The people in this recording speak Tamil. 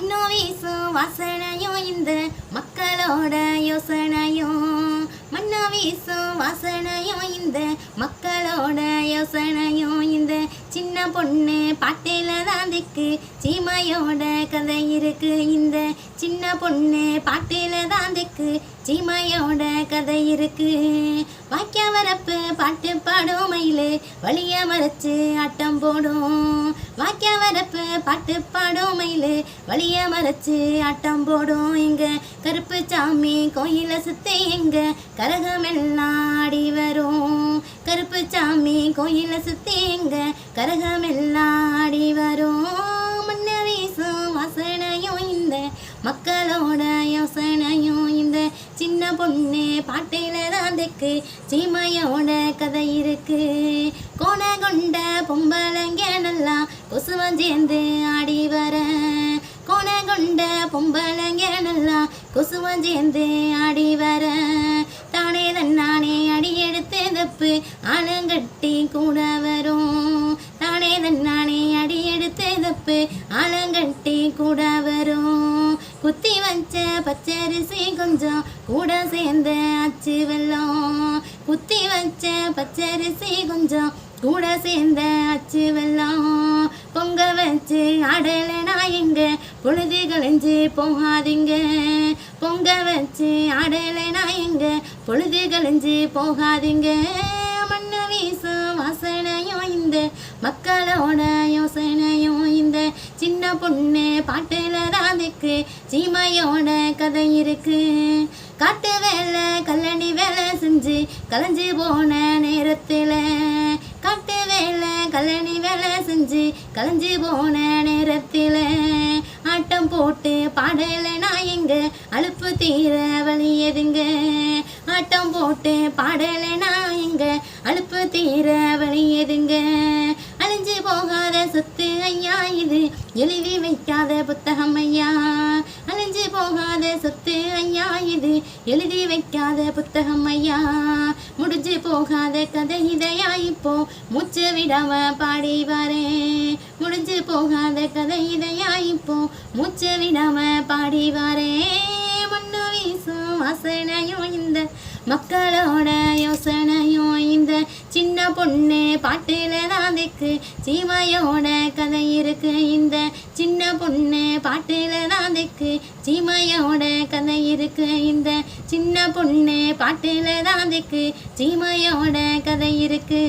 மண்ணோ வீசும் வாசனையும் இந்த மக்களோட யோசனையும் மண்ணோ வீசும் வாசனையும் இந்த மக்களோட யோசனையும் இந்த சின்ன பொண்ணு பாட்டில தான் திக்கு சீமையோட கதை இருக்கு இந்த சின்ன பொண்ணு பாட்டில தான் திக்கு சீமையோட கதை இருக்கு வாக்கிய வரப்பு பாட்டு பாடும் மயிலு வழிய மறைச்சு ஆட்டம் போடும் வாக்கிய வரப்பு பாட்டு பாடும் மயிலு. வழிய மறைச்சு ஆட்டம் போடும் எங்க கருப்பு சாமி கோயில சுத்தி எங்க கரகமெல்லாம் ஆடி வரும். கருப்பு சாமி கோயில சுத்தி எங்க கரகமெல்லாம் ஆடி வரும். மண்ண வீசும் வாசனையும் இந்த. மக்களோட யோசனையும் இந்த. சின்ன பொண்ணு பாட்டையில தான் தெக்கு. சீமையோட கதை இருக்கு. பொம்பளைங்க நல்லா கொசுவம் சேர்ந்து ஆடி வர. கோண கொண்ட பொம்பளைங்க நல்லா கொசுவம் சேர்ந்து ஆடி வர. தானே தன்னானே அடி எடுத்து தப்பு ஆலங்கட்டி கூட வரும். தானே தன்னானே அடி எடுத்து தப்பு ஆலங்கட்டி கூட வரும். குத்தி வச்ச பச்சரிசி கொஞ்சம் கூட சேர்ந்த அச்சு வெள்ளம். குத்தி வச்ச பச்சரிசி கொஞ்சம் கூட சேர்ந்த அச்சு வெள்ளம் பொங்க வச்சு ஆடலைனா எங்க? பொழுது கழிஞ்சு போகாதீங்க. பொங்க வச்சு ஆடலைனா எங்க? பொழுது கழிஞ்சு போகாதீங்க. மண்ணு வீசும் வாசனையும் இந்த மக்களோட யோசனையும் இந்த. சின்ன பொண்ணு பாட்டுல ராதுக்கு சீமையோட கதை இருக்கு. காட்டு வேலை கல்லணி வேலை செஞ்சு கலைஞ்சு போன நேரத்தில் கல்லணி வேலை செஞ்சு கலைஞ்சு போன நேரத்தில். ஆட்டம் போட்டு பாடலைனா எங்க அலுப்பு தீர வழி எதுங்க? ஆட்டம் போட்டு பாடலைனா எங்க அலுப்பு தீர வழியதுங்க அழிஞ்சு போகாத சொத்து ஐயா இது எழுதி வைக்காத புத்தகம் ஐயா. அழிஞ்சு போகாத சொத்து ஐயா இது எழுதி வைக்காத புத்தகம் ஐயா. முடிஞ்சு போகாத கதை இதையா இப்போ மூச்சு விடாம பாடி வரேன் முடிஞ்சு போகாத கதை இதையா இப்போ மூச்சு விடாம பாடி வரேன் மண்ணு வீசும் வாசனையும் இந்த மக்களோட யோசனையும் இந்த சின்ன பொண்ணு பாட்டுல தான் திக்கு சீமையோட கதை இருக்கு. இந்த சின்ன பொண்ணு பாட்டுல தான் சீமையோட கதை இருக்கு. இந்த சின்ன பொண்ணு பாட்டுல தான் திக்கு. சீமையோட கதை இருக்கு.